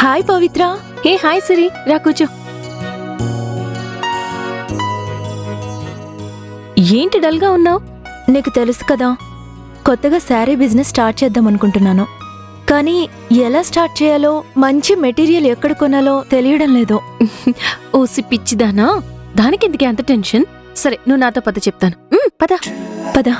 Hi పవిత్ర. ఏ hi సిరి. రా కూర్చో. ఏంటి డల్గా ఉన్నావు? నీకు తెలుసు కదా కొత్తగా శారీ బిజినెస్ స్టార్ట్ చేద్దాం అనుకుంటున్నాను. కానీ ఎలా స్టార్ట్ చేయాలో మంచి మెటీరియల్ ఎక్కడ కొనాలో తెలియడం లేదు. ఓసి పిచ్చిదానా? దానికెందుకే అంత టెన్షన్? సరే నువ్వు నాతో పద చెప్తాను. పద. పద.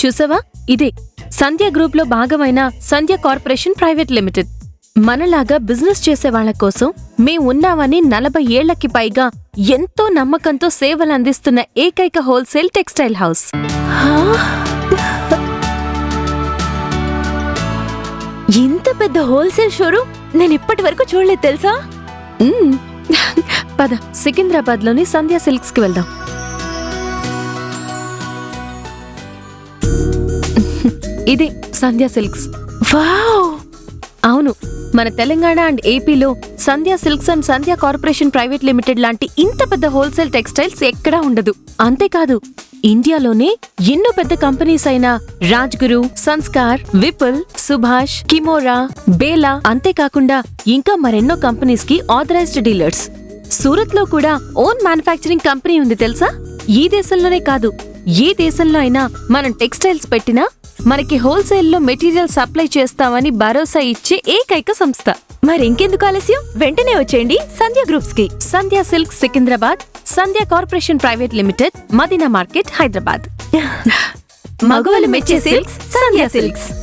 చూసావా ఇదే సంధ్య గ్రూప్లో భాగమైన సంధ్య కార్పొరేషన్ ప్రైవేట్ లిమిటెడ్ మనలాగా బిజినెస్ చేసే వాళ్ళ కోసం మేం ఉన్నామని నలభై ఏళ్ళకి పైగా ఎంతో నమ్మకంతో సేవలు అందిస్తున్న ఏకైక హోల్సేల్ టెక్స్టైల్ హౌస్? ఇంత పెద్ద హోల్సేల్ షోరూమ్ నేను ఇప్పటి వరకు చూడలేదు తెలుసా మ్మ్. పద సికింద్రాబాద్లోని సంధ్య సిల్క్స్కి వెళ్దాం ఇదే సంధ్యా సిల్క్స్. వావ్! అవును మన తెలంగాణ అండ్ ఏపీలో Sandhya silks and Sandhya corporation private limited లాంటి ఇంత పెద్ద హోల్సేల్ టెక్స్టైల్స్ ఎక్కడా ఉండదు. అంతేకాదు ఇండియాలోనే ఎన్నో పెద్ద కంపెనీస్ అయిన రాజ్గురు సంస్కార్ విపుల్ సుభాష్ కిమోరా బేలా అంతేకాకుండా ఇంకా మరెన్నో కంపెనీస్కి ఆథరైజ్డ్ డీలర్స్ సూరత్లో కూడా ఓన్ మ్యానుఫ్యాక్చరింగ్ కంపెనీ ఉంది తెలుసా? ఈ దేశంలోనే కాదు ఏ దేశంలో అయినా మనం టెక్స్టైల్స్ పెట్టినా మనకి హోల్సేల్లో మెటీరియల్ సప్లై చేస్తామని భరోసా ఇచ్చే ఏకైక సంస్థ. మరి ఇంకెందుకు ఆలస్యం? వెంటనే వచ్చేయండి Sandhya గ్రూప్స్కి Sandhya silk Secunderabad Sandhya corporation private limited Madina market Hyderabad. మగవాళ్ళు మెచ్చే సిల్క్స్ సంధ్య సిల్క్స్.